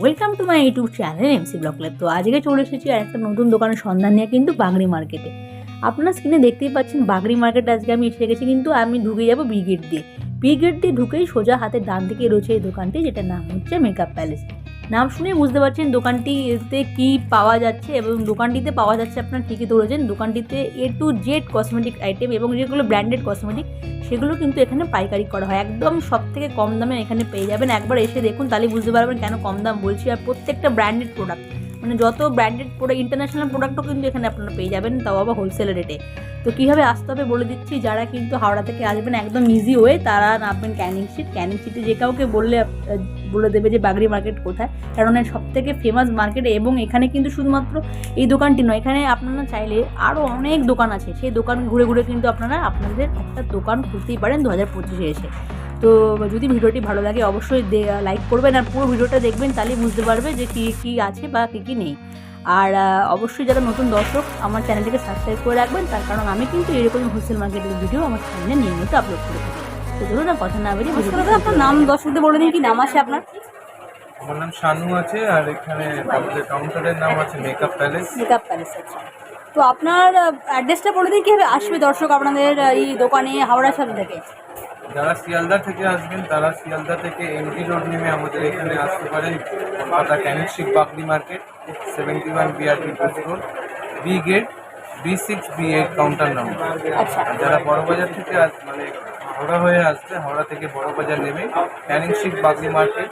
Welcome to my YouTube channel MC block lab তো আজকে চলে এসেছি আর একটা নতুন দোকানের সন্ধান নিয়ে কিন্তু বাগড়ি মার্কেটে। আপনার স্ক্রিনে দেখতেই পাচ্ছেন বাগড়ি মার্কেট আজকে আমি এসে গেছি, কিন্তু আমি ঢুকে যাব বি গেট দিয়ে। বি গেট দিয়ে ঢুকেই সোজা হাতে ডান দিকে রয়েছে এই দোকানটি, যেটার নাম হচ্ছে মেকআপ প্যালেস নাম শুনে বুঝতে পারছেন দোকানটিতে কি পাওয়া যাচ্ছে এবং দোকানটিতে পাওয়া যাচ্ছে আপনার ঠিকই ধরেছেন। দোকানটিতে A to Z cosmetic item এবং যেগুলো ব্র্যান্ডেড কসমেটিক সেগুলো কিন্তু এখানে পাইকারি করা হয়। একদম সব থেকে কম দামে এখানে পেয়ে যাবেন। একবার এসে দেখুন তাহলে বুঝতে পারবেন কেন কম দাম বলছি। আর প্রত্যেকটা ব্র্যান্ডেড প্রোডাক্ট মানে যত ব্র্যান্ডেড প্রোডাক্ট ইন্টারন্যাশনাল প্রোডাক্টও কিন্তু এখানে আপনারা পেয়ে যাবেন, তাও আবার হোলসেল রেটে তো কীভাবে আসতে হবে বলে দিচ্ছি, যারা কিন্তু হাওড়া থেকে আসবেন একদম ইজি ওয়ে তারা নামবেন ক্যানিং সিট ক্যানিং সিটে যে কাউকে বললে বলে দেবে যে বাগড়ি মার্কেট কোথায়? কারণ এর সব থেকে ফেমাস মার্কেট এবং এখানে কিন্তু শুধুমাত্র এই দোকানটি নয়, এখানে আপনারা চাইলে আরও অনেক দোকান আছে। সেই দোকান ঘুরে ঘুরে কিন্তু আপনারা আপনাদের একটা দোকান খুলতেই পারেন দু হাজার পঁচিশে এসে। তো যদি ভিডিওটি ভালো লাগে অবশ্যই লাইক করবেন আর পুরো ভিডিওটা দেখবেন তাহলেই বুঝতে পারবে যে কী কী আছে বা কী কী নেই। আর অবশ্যই যারা নতুন দর্শক আমার চ্যানেলটিকে সাবস্ক্রাইব করে রাখবেন, তার কারণ আমি কিন্তু এরকম হোলসেল মার্কেটের ভিডিও আমার চ্যানেলে নিয়মিত আপলোড করে থাকি। তো ধরুন না কথা না বেরিয়ে আপনার নাম দর্শকদের বলে দিন কি নাম আছে আপনার? আমার নাম শানু আছে আর এখানে আমাদের কাউন্টারের নাম আছে মেকআপ প্যালেস। মেকআপ প্যালেস আছে তো আপনার অ্যাড্রেসটা বলে দিন কীভাবে আসবে দর্শক আপনাদের এই দোকানে হাওড়া সাল থেকে? যারা শিয়ালদা থেকে আসবেন তারা শিয়ালদা থেকে এমটি রোড নেমে আমাদের এখানে আসতে পারেন Kolkata ক্যানিস্টিক Bagdi market seventy one BRP post road B gate B six B eight counter number আচ্ছা। যারা বড়বাজার থেকে আস মানে হাওড়া হয়ে আসবে। হাওড়া থেকে বড়বাজার নেমে ক্যানিং শিখ বাগলি মার্কেট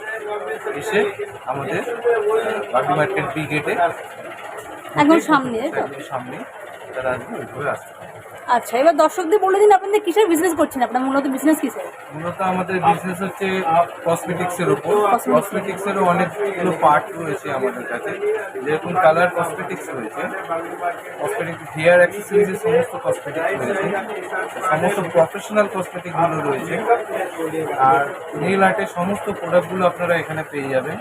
এসে আমাদের বাগলি মার্কেট বি গেটে একদম সামনে সামনে তারা আসবে ওইভাবে আসতে আচ্ছা এবার দর্শকদের বলে দিন আপনাদের কিসের বিজনেস করছেন? আপনার মূলত বিজনেস কিসের? মূলত আমাদের বিজনেস হচ্ছে কসমেটিক্সের উপর। কসমেটিক্সেরও অনেকগুলো পার্ট রয়েছে আমাদের কাছে। যেরকম কালার কসমেটিক্স রয়েছে কসমেটিক্স হেয়ার অ্যাক্সেসরিজের সমস্ত কসমেটিক্স রয়েছে। সমস্ত প্রফেশনাল কসমেটিকগুলো রয়েছে। আর নেল আর্টের সমস্ত প্রোডাক্টগুলো আপনারা এখানে পেয়ে যাবেন।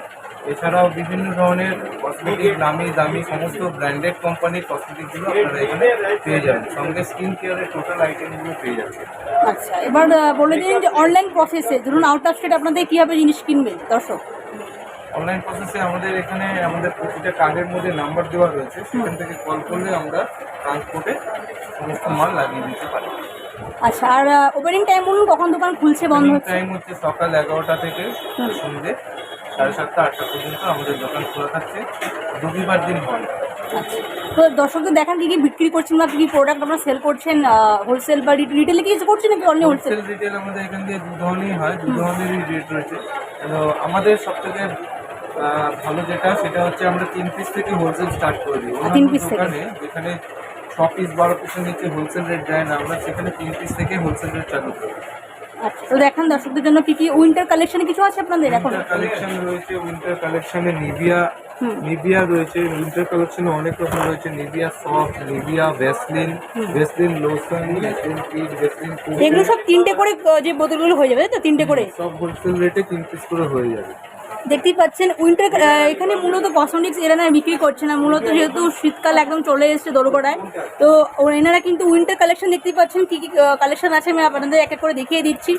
এছাড়াও বিভিন্ন ধরনের কসমেটিক নামি দামি সমস্ত ব্র্যান্ডেড কোম্পানির কসমেটিকগুলো আপনারা এখানে পেয়ে যাবেন। সঙ্গে স্কিন কেয়ারের টোটাল আইটেমগুলো পেয়ে যাচ্ছেন। আচ্ছা এবার বলে দিন যে অনলাইন প্রসেসে ধরুন আউট অফ স্টেট আপনাদের কীভাবে জিনিস কিনবেন দর্শক? অনলাইন প্রসেসে আমাদের এখানে আমাদের প্রতিটা কার্ডের মধ্যে নাম্বার দেওয়া রয়েছে। সেখান থেকে কল করলে আমরা ট্রান্সপোর্টে সমস্ত মাল লাগিয়ে দিতে পারি। আচ্ছা আর ওপেনিং টাইম বলুন কখন দোকান খুলছে বন্ধ হচ্ছে? টাইম হচ্ছে সকাল এগারোটা থেকে সন্ধ্যে সাড়ে সাতটা আটটা পর্যন্ত আমাদের দোকান খোলা থাকছে। রবিবার দিন হয় আচ্ছা। তো দর্শকদের দেখান কি কি বিক্রি করছেন বা কি কি প্রোডাক্ট আপনারা সেল করছেন হোলসেল বা রিটেলে কিছু করছেন নাকি অনলি হোলসেল রিটেল আমাদের এখান দিয়ে দু ধরনেরই হয় দু ধরনেরই রেট রয়েছে। তো আমাদের সব থেকে ভালো যেটা সেটা হচ্ছে আমরা তিন পিস থেকে হোলসেল স্টার্ট করে দিই। তিন অন্যান্য piece থেকে? দোকানে যেখানে ছ পিস বারো পিসের নিচে হোলসেল রেট দেয় না আমরা সেখানে তিন পিস থেকে হোলসেল রেট চালু করি। আচ্ছা তো দেখান দর্শকদের জন্য কি কি উইন্টার কালেকশন কিছু আছে আপনাদের এখন? উইন্টার কালেকশন রয়েছে উইন্টার কালেকশনে নিভিয়া। নিভিয়া রয়েছে উইন্টার কালেকশনে অনেক রকম রয়েছে Nivea soft Nivea Vaseline Vaseline lotion Vaseline পিট ভেসলিন এগুলো সব তিনটে করে যে বোতলগুলো হয়ে যাবে তো তিনটে করে? সব হোলসেল রেটে তিন পিস করে হয়ে যাবে। দেখতেই পাচ্ছেন উইন্টার এখানে মূলত কসমেটিক্স না বিক্রি করছে না। মূলত যেহেতু শীতকাল একদম চলে এসছে দোরগোড়ায়। তো এনারা কিন্তু উইন্টার কালেকশন দেখতেই পাচ্ছেন, কী কী কালেকশন আছে আমি আপনাদের এক এক করে দেখিয়ে দিচ্ছি।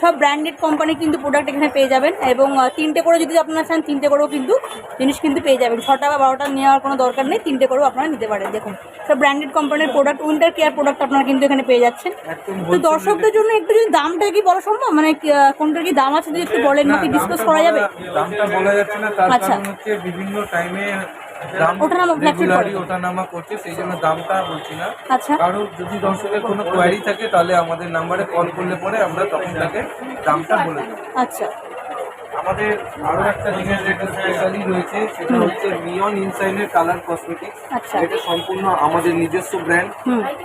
সব ব্র্যান্ডেড কোম্পানি কিন্তু প্রোডাক্ট এখানে পেয়ে যাবেন এবং তিনটে করে যদি আপনারা চান তিনটে করেও কিন্তু জিনিস কিন্তু পেয়ে যাবেন। ছটা বা বারোটা নেওয়ার কোনো দরকার নেই তিনটে করেও আপনারা নিতে পারেন। দেখুন সব ব্র্যান্ডেড কোম্পানির প্রোডাক্ট উইন্টার কেয়ার প্রোডাক্ট আপনারা কিন্তু এখানে পেয়ে যাচ্ছেন। তো দর্শকদের জন্য একটু যদি দামটা কি বলা সম্ভব? মানে কোনটার কি দাম আছে যদি একটু বলেন বা কি ডিসকাস করা যাবে? দামটা বলা যাচ্ছে না তার আচ্ছা। কারণ হচ্ছে বিভিন্ন টাইমে দাম রেগুলারই ওঠানামা করছে সেই জন্য দামটা বলছি না। আচ্ছা। কারও যদি দর্শকের কোনো কোয়ারি থাকে তাহলে আমাদের নাম্বারে কল করলে পরে আমরা তখন তাকে দামটা বলে দেবো। আচ্ছা। আমাদের আরও একটা জিনিস যেটা স্পেশালি রয়েছে সেটা হচ্ছে মিয়ন ইনসাইনের কালার কসমেটিক্স। এটা সম্পূর্ণ আমাদের নিজস্ব ব্র্যান্ড।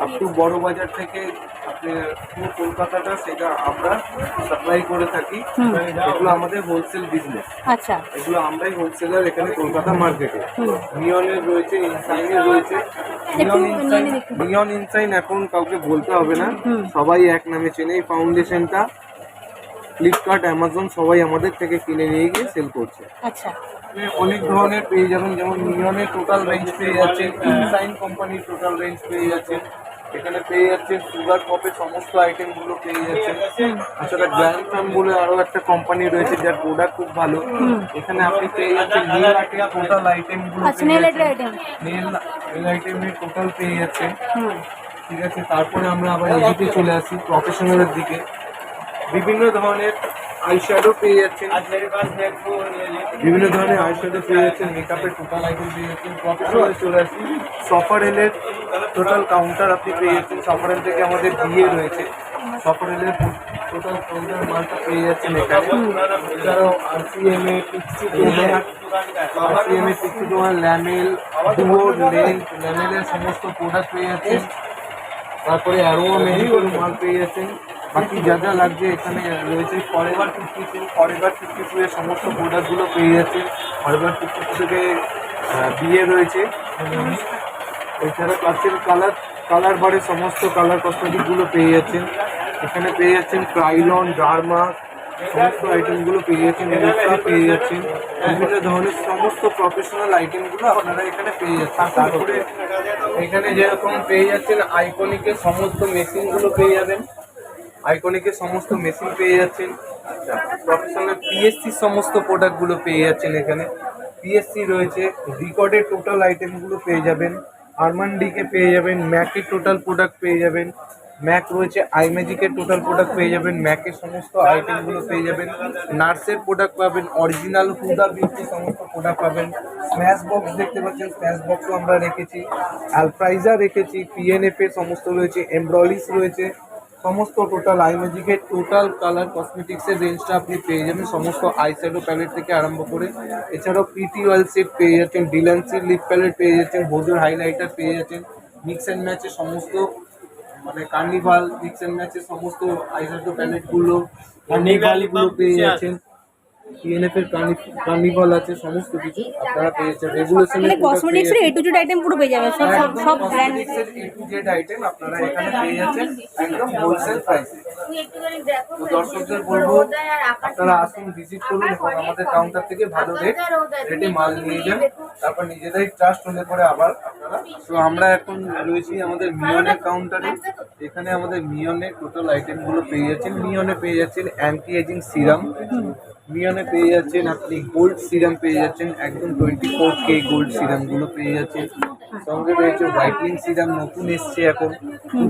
আপ টু বড় বাজার থেকে আপনি পুরো কলকাতাটা সেটা আমরা সাপ্লাই করে থাকি। এগুলো আমাদের হোলসেল বিজনেস আচ্ছা। এগুলো আমরাই হোলসেলার এখানে কলকাতা মার্কেটে নিয়নের রয়েছে ইনসাইনের রয়েছে। ইনসাইন নিয়ন ইনসাইন এখন কাউকে বলতে হবে না। সবাই এক নামে চেনে এই ফাউন্ডেশনটা ফ্লিপকার্ট অ্যামাজন সবাই আমাদের থেকে কিনে নিয়ে গিয়ে সেল করছে। আচ্ছা। অনেক ধরনের পেয়ে যাবেন যেমন নিয়নের টোটাল রেঞ্জ পেয়ে যাচ্ছেন ইনসাইন কোম্পানির টোটাল রেঞ্জ পেয়ে যাচ্ছেন এখানে পেয়ে যাচ্ছেন সুগার পপের সমস্ত আইটেমগুলো পেয়ে যাচ্ছেন। তাছাড়া গ্ল্যান্ড ফার্ম বলে আরও একটা কোম্পানি রয়েছে যার প্রোডাক্ট খুব ভালো। এখানে আপনি পেয়ে যাচ্ছেন নীল আর্টের টোটাল আইটেমগুলো নেল আইটেম আইটেমের টোটাল পেয়ে যাচ্ছেন। ঠিক আছে তারপরে আমরা আবার এদিকে চলে আসি প্রফেশনালের দিকে। বিভিন্ন ধরনের আইশ্যাডো পেয়ে যাচ্ছেন বিভিন্ন ধরনের আইশ্যাডো পেয়ে যাচ্ছেন মেকআপের টোটাল আইটেম পেয়ে যাচ্ছেন প্রফেশনালে চলে আসি সফারেলের টোটাল কাউন্টার আপনি পেয়ে যাচ্ছেন সফারেল থেকে আমাদের বিয়ে রয়েছে। সফারেলের টোটাল কাউন্টার মালটা পেয়ে যাচ্ছেন এখানে। এছাড়াও আরসিএম এ পিক্সি আরসিএম এ পিক্সি তোমার ল্যামেল ডুয়ো লেন্থ ল্যামেলের সমস্ত প্রোডাক্ট পেয়ে যাচ্ছেন তারপরে অ্যারোমা মেডিকেল মাল পেয়ে যাচ্ছেন বাকি যা যা লাগছে এখানে রয়েছে। Forever fifty two forever fifty two এর সমস্ত প্রোডাক্টগুলো পেয়ে যাচ্ছেন ফরেভার ফিফটি টু থেকে বিয়ে রয়েছে। এছাড়া কাছের কালার কালার বারের সমস্ত কালার কসমেটিকগুলো পেয়ে যাচ্ছেন। এখানে পেয়ে যাচ্ছেন ক্রাইলন ডার্মা সমস্ত আইটেমগুলো পেয়ে যাচ্ছেন এক্সট্রা পেয়ে যাচ্ছেন। বিভিন্ন ধরনের সমস্ত প্রফেশনাল আইটেমগুলো আপনারা এখানে পেয়ে যাচ্ছেন। তারপরে এখানে যেরকম পেয়ে যাচ্ছেন আইকনিকের সমস্ত মেশিনগুলো পেয়ে যাবেন। আইকনিকের সমস্ত মেশিন পেয়ে যাচ্ছেন। আচ্ছা প্রফেশনাল পিএসসি সমস্ত প্রোডাক্টগুলো পেয়ে যাচ্ছেন এখানে। পিএসসি রয়েছে রিকর্ডের টোটাল আইটেমগুলো পেয়ে যাবেন। আরমান্ডিকে পেয়ে যাবেন ম্যাকের টোটাল প্রোডাক্ট পেয়ে যাবেন। ম্যাক রয়েছে আইম্যাজিকের টোটাল প্রোডাক্ট পেয়ে যাবেন। ম্যাকের সমস্ত আইটেমগুলো পেয়ে যাবেন। নার্সের প্রোডাক্ট পাবেন অরিজিনাল হুদা বিউটি সমস্ত প্রোডাক্ট পাবেন। স্ম্যাশ বক্স দেখতে পাচ্ছেন স্ম্যাশ বক্সও আমরা রেখেছি। আলপ্রাইজা রেখেছি পিএনএফ এর সমস্ত রয়েছে এমব্রয়লিস রয়েছে। সমস্ত টোটাল আই ম্যাজিকের টোটাল কালার কসমেটিক্সের রেঞ্জটা আপনি পেয়ে যাবেন। সমস্ত আই শ্যাডো প্যালেট থেকে আরম্ভ করে এছাড়াও পিটি অয়েল সেট পেয়ে যাচ্ছেন ডিলান্সির লিপ প্যালেট পেয়ে যাচ্ছেন ভোজোর হাইলাইটার পেয়ে যাচ্ছেন মিক্স অ্যান্ড ম্যাচের সমস্ত মানে কার্নিভাল মিক্স অ্যান্ড ম্যাচের সমস্ত আই শ্যাডো প্যালেটগুলো কার্নিভালগুলো পেয়ে যাচ্ছেন। পিএনএফ এর কার্নিভাল আছে সমস্ত কিছু আপনারা পেয়ে যাচ্ছেন রেগুলেশনের মানে কসমেটিক্সের এ টু জেড আইটেম পুরো পেয়ে যাবে সব সব brand A to Z item আপনারা এখানে পেয়ে যাচ্ছেন একদম হোলসেল প্রাইসে তো দর্শকদের বলব আপনারা আসুন ভিজিট করুন এবং আমাদের কাউন্টার থেকে ভালো রেট রেটে মাল নিয়ে যান। তারপর নিজেরাই ট্রাস্ট হলে পরে আবার আপনারা তো আমরা এখন রয়েছি আমাদের মিয়নের কাউন্টারে এখানে আমাদের মিয়নের টোটাল আইটেমগুলো পেয়ে যাচ্ছেন। মিয়নে পেয়ে যাচ্ছেন অ্যান্টি এজিং সিরাম মিয়নে পেয়ে যাচ্ছেন, আপনি গোল্ড সিরাম পেয়ে যাচ্ছেন, একদম টোয়েন্টি ফোর কে গোল্ড সিরামগুলো পেয়ে যাচ্ছেন। সঙ্গে রয়েছে হোয়াইটনিং সিরাম নতুন এসছে এখন।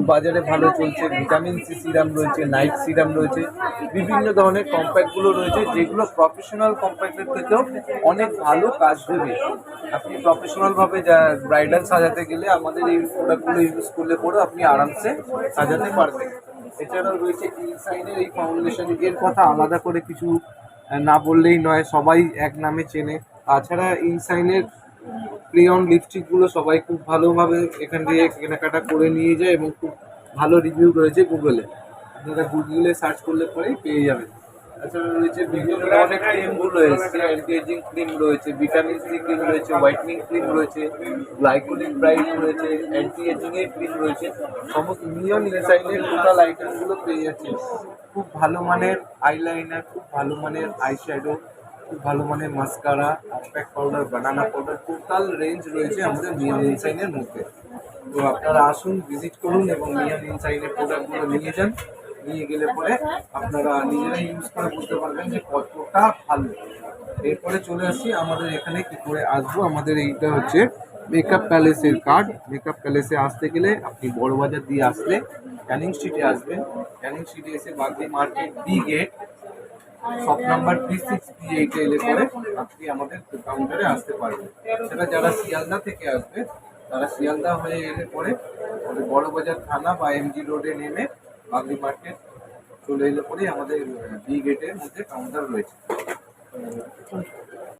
বাজারে ভালো চলছে। ভিটামিন সি সিরাম রয়েছে নাইট সিরাম রয়েছে। বিভিন্ন ধরনের কম্প্যাক্টগুলো রয়েছে, যেগুলো প্রফেশনাল কম্প্যাক্টের থেকেও অনেক ভালো কাজ দেবে। আপনি প্রফেশনালভাবে যা ব্রাইডাল সাজাতে গেলে আমাদের এই প্রোডাক্টগুলো ইউজ করলে পরে আপনি আরামসে সাজাতে পারবেন। এছাড়াও রয়েছে ইনসাইনের এই ফাউন্ডেশন এর কথা আলাদা করে কিছু না বললেই নয়, সবাই এক নামে চেনে। তাছাড়া ইনসাইনের প্রিয়ন লিপস্টিকগুলো সবাই খুব ভালোভাবে এখান থেকে কেনাকাটা করে নিয়ে যায় এবং খুব ভালো রিভিউ রয়েছে গুগলে আপনারা গুগলে সার্চ করলে পরেই পেয়ে যাবেন। তাছাড়া রয়েছে বিভিন্ন ধরনের ক্রিমগুলো রয়েছে অ্যান্টি এজিং ক্রিম রয়েছে ভিটামিন সি ক্রিম রয়েছে হোয়াইটনিং ক্রিম রয়েছে গ্লাইকোলিক ব্রাইট রয়েছে অ্যান্টি এজিং এর ক্রিম রয়েছে। সমস্ত নিয়ন ইনসাইনের টোটাল আইটেমগুলো পেয়ে যাচ্ছে। খুব ভালো মানের আইলাইনার খুব ভালো মানের আইশ্যাডো খুব ভালো মানের mascara compact powder banana powder total range রয়েছে আমাদের নিয়ন ইনসাইনের মধ্যে। তো আপনারা আসুন ভিজিট করুন এবং নিয়ন ইনসাইনের প্রোডাক্টগুলো নিয়ে যান। নিয়ে গেলে পরে আপনারা নিজেরাই ইউজ করে বুঝতে পারবেন যে কতটা ভালো। এরপরে চলে আসি, আমাদের এখানে কি করে আসব? আমাদের এইটা হচ্ছে মেকআপ প্যালেসের কার্ড মেকআপ প্যালেসে আসতে গেলে আপনি বড় বাজার দিয়ে আসলে ক্যানিং স্ট্রিটে আসবেন। ক্যানিং স্ট্রিটে এসে Bagree market B gate shop number three six three এইটে এলে পরে আপনি আমাদের কাউন্টারে আসতে পারবেন। সেটা যারা শিয়ালদা থেকে আসবে, তারা শিয়ালদা হয়ে এলে পরে বড়বাজার থানা বা এমজি রোডে নেমে বাগদি মার্কেট চলে এলে পরেই আমাদের বি গেটের মধ্যে কাউন্টার রয়েছে।